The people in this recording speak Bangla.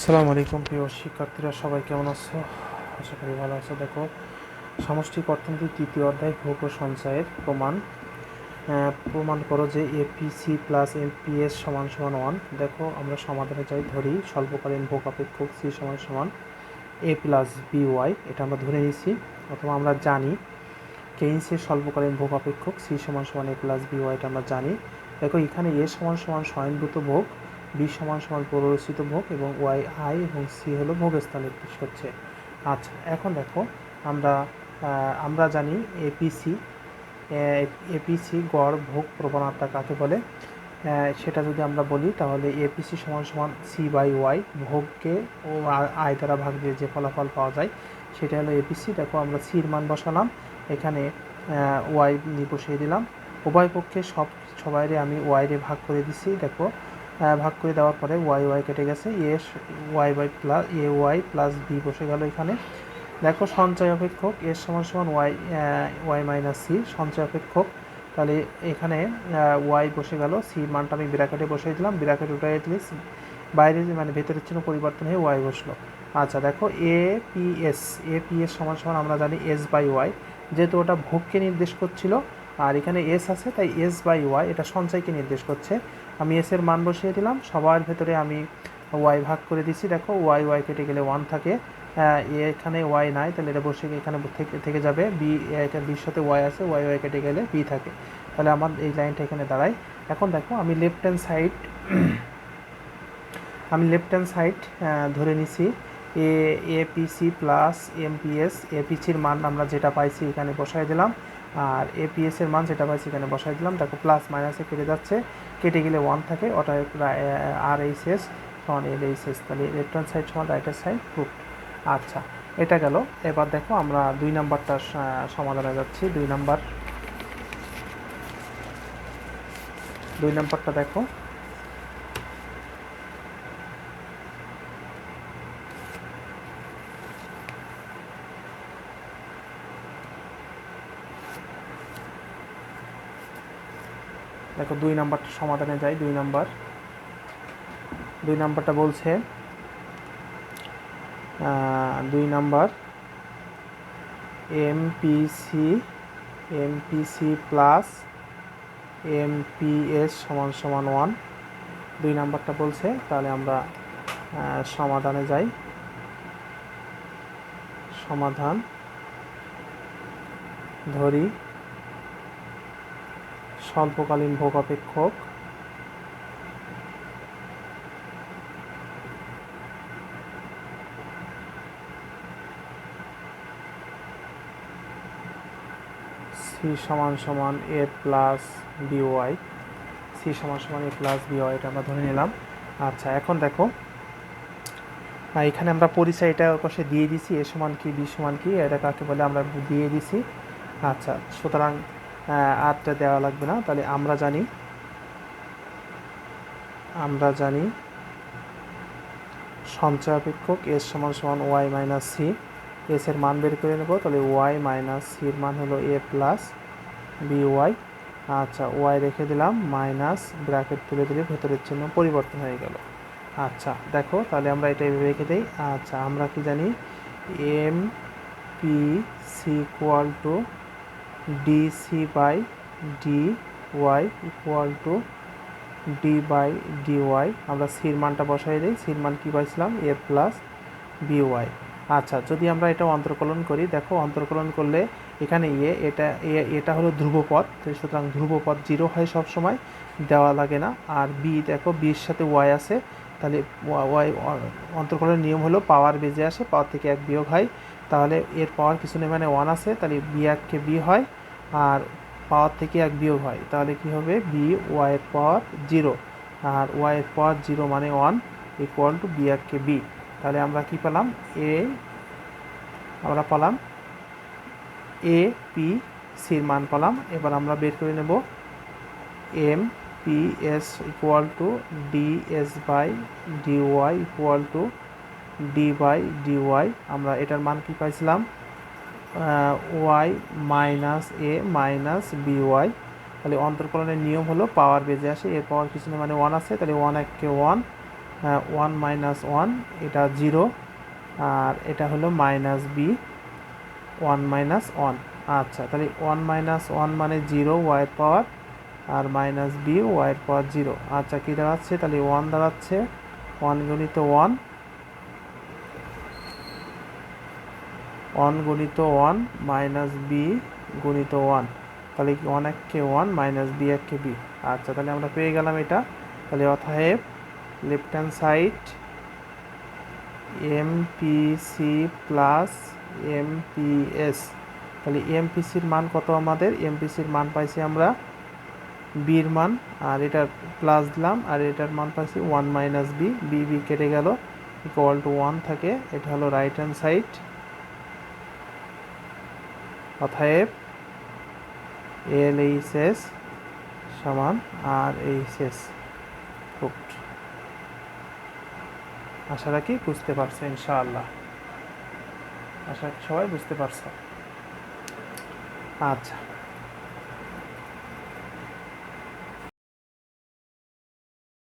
আসসালামু আলাইকুম প্রিয় শিক্ষার্থীরা, সবাই কেমন আছো? আশা করি ভালো আছো। দেখো সামষ্টিক অর্থনীতির তৃতীয় অধ্যায় ও সঞ্চয়ের প্রমাণ। প্রমাণ করো যে এপিসি প্লাস এমপিএস সমান সমান ওয়ান দেখো, আমরা সমাধানে চাই ধরি স্বল্পকালীন ভোগ অপেক্ষক সি সমান সমান এ প্লাস বি ওয়াই এটা আমরা ধরে নিয়েছি। অথবা আমরা জানি কেইন্সের স্বল্পকালীন ভোগ অপেক্ষক সি সমান সমান এ প্লাস বি ওয়াই এটা আমরা জানি। দেখো, এখানে এ সমান সমান স্বয়ংভূত ভোগ বি সমান সমান প্ররোচিত ভোগ এবং ওয়াই আই এবং সি হলো ভোগস্থান নির্দেশ করছে আচ্ছা এখন দেখো, আমরা আমরা জানি এপিসি এপিসি গড় ভোগ প্রবণতা কাকে বলে? সেটা যদি আমরা বলি, তাহলে এপিসি সমান সমান সি বাই ওয়াই ভোগকে ও আয় দ্বারা ভাগ দিয়ে যে ফলাফল পাওয়া যায়, সেটা হলো এপিসি। দেখো, আমরা সির মান বসালাম, এখানে ওয়াই বসিয়ে দিলাম। উভয় পক্ষে সব, সবাইরে আমি ওয়াইরে ভাগ করে দিচ্ছি দেখো ভাগ করে দেওয়ার পরে ওয়াই ওয়াই কেটে গেছে। A Y by plus A Y plus B বসে গেল এখানে। দেখো সঞ্চয় অপেক্ষক এর সমান সমান ওয়াই ওয়াই মাইনাস সি, সঞ্চয় অপেক্ষক। তাহলে এখানে ওয়াই বসে গেল, সি মানটা আমি ব্র্যাকেটে বসিয়ে দিলাম, ব্র্যাকেট উঠাই দিলে বাইরে মানে ভেতরের চিহ্ন পরিবর্তন হয়ে ওয়াই বসল। আচ্ছা দেখো A P S, A P S সমান সমান আমরা জানি এস বাই ওয়াই, যেহেতু ওটা ভোগকে নির্দেশ করছিল, আর এখানে এস আছে, তাই এস বাই ওয়াই এটা সঞ্চয়কে নির্দেশ করছে। আমি এস এর মান বসিয়ে দিলাম। সবার ভেতরে আমি ওয়াই ভাগ করে দিচ্ছি দেখো ওয়াই ওয়াই কেটে গেলে ওয়ান থাকে। এখানে ওয়াই নাই, তাহলে এটা বসে এখানে থেকে যাবে। বি বির সাথে ওয়াই আছে ওয়াই ওয়াই কেটে গেলে বি থাকে। তাহলে আমার এই লাইনটা এখানে দাঁড়ায়। এখন দেখো, আমি লেফট হ্যান্ড সাইড আমি লেফট হ্যান্ড সাইড ধরে নিছি। এ এপিসি প্লাস এমপিএস এপিসির মান আমরা যেটা পাইছি এখানে বসাই দিলাম। আর এপিএস এর মান যেটা পাইছি এখানে বসাই দিলাম। দেখো প্লাস মাইনাসে কেটে যাচ্ছে। কেটে গেলে ওয়ান থাকে, ওটা আর এইচ এস সমান এল এইচ এস তাহলে হ্যান্ড সাইড সমান রাইট হ্যান্ড সাইড প্রুফ আচ্ছা এটা গেল। এবার দেখো আমরা দুই নাম্বারটা সমাধানে যাচ্ছি। দুই নাম্বার। দুই নাম্বারটা দেখো। দেখো দুই নাম্বারটা সমাধানে যাই, দুই নাম্বার। দুই নাম্বারটা বলছে দুই number MPC MPC plus MPS সমান সমান ওয়ান দুই নাম্বারটা বলছে, তাহলে আমরা সমাধানে যাই। সমাধান ধরি। স্বল্পকালীন ভোগ অপেক্ষক সি সমান সমান এ প্লাস বিওয়াই সি সমান সমান এ প্লাস বিওয়াই এটা আমরা ধরে নিলাম। আচ্ছা এখন দেখো। এখানে আমরা পরিচয় এটা পাশে দিয়ে দিছি, এ সমান কি, বি সমান কি, এটা কাকে বলে, আমরা দিয়ে দিছি। আচ্ছা সুতরাং আরটা দেওয়া লাগবে না? তাহলে আমরা জানি। আমরা জানি সঞ্চয় অপেক্ষক এস সমান সমান ওয়াই মাইনাস সি এস এর মান বের করে নেব, তাহলে ওয়াই মাইনাস সির মান হলো এ প্লাস বি ওয়াই আচ্ছা ওয়াই রেখে দিলাম মাইনাস ব্র্যাকেট তুলে দিলে ভেতরের চিহ্ন পরিবর্তন হয়ে গেল। আচ্ছা দেখো, তাহলে আমরা এটা এভাবে রেখে দিই। আচ্ছা আমরা কি জানি? M P C equal to DC by D Y equal to D by D Y আমরা সির মানটা বসাই দিই সির মান কী পাইছিলাম? এ প্লাস বি ওয়াই আচ্ছা যদি আমরা এটা অন্তর্কলন করি, দেখো অন্তর্কলন করলে এখানে এ এটা এ এটা হলো ধ্রুবপদ সুতরাং ধ্রুবপদ জিরো হয় সব সময় দেওয়া লাগে না। আর বি দেখো বির সাথে ওয়াই আছে তাহলে ওয়াই অন্তর্কলনের নিয়ম হলো পাওয়ার বেজে আসে, পাওয়ার থেকে এক বিয়োগ হয়। তাহলে এর পাওয়ার কিছু নেই মানে ওয়ান আছে, তাহলে বি এককে বি হয়, আর পাওয়ার থেকে এক বিয়োগ হয়। তাহলে কি হবে? বি ওয়াইয়ের পাওয়ার জিরো আর ওয়াইয়ের পাওয়ার জিরো মানে ওয়ান ইকুয়াল টু বি এককে বি তাহলে আমরা কি পেলাম? এ আমরা পেলাম এ পি সির মান পেলাম। এবার আমরা বের করে নেব M P S equal to D S by D Y equal to D by D Y আমরা এটার মান কি পাইছিলাম? Y minus A minus B Y তাহলে অন্তর্কলনের নিয়ম হলো পাওয়ার বেজে আসে, এর পাওয়ার কিছু নেই মানে ওয়ান আছে, তাহলে ওয়ান এককে ওয়ান ওয়ান মাইনাস ওয়ান এটা জিরো আর এটা হলো minus B one minus one আচ্ছা তাহলে ওয়ান মাইনাস ওয়ান মানে জিরো ওয়াইয়ের পাওয়ার আর মাইনাস বি ওয়াইয়ের পাওয়ার জিরো আচ্ছা কী দাঁড়াচ্ছে? তাহলে ওয়ান দাঁড়াচ্ছে। ওয়ান গুণিত ওয়ান ওয়ান গুণিত ওয়ান মাইনাস বি গুণিত ওয়ান তাহলে কি ওয়ান এককে ওয়ান মাইনাস বি এককে বি আচ্ছা তাহলে আমরা পেয়ে গেলাম এটা। তাহলে অতএব left hand side MPC plus MPS তাহলে এমপিসির মান কত আমাদের? এমপিসির মান পাইছি আমরা বির মান, আর এটার প্লাস দিলাম, আর এটার মান পাইছি one minus B B B কেটে গেল ইকুয়াল টু ওয়ান থাকে, এটা হলো রাইট হ্যান্ড সাইড অতএব এল এইচ এস সমান আর এইচ এস আশা রাখি বুঝতে পারছ, ইনশাআল্লাহ। আশা সবাই বুঝতে পারছ। আচ্ছা।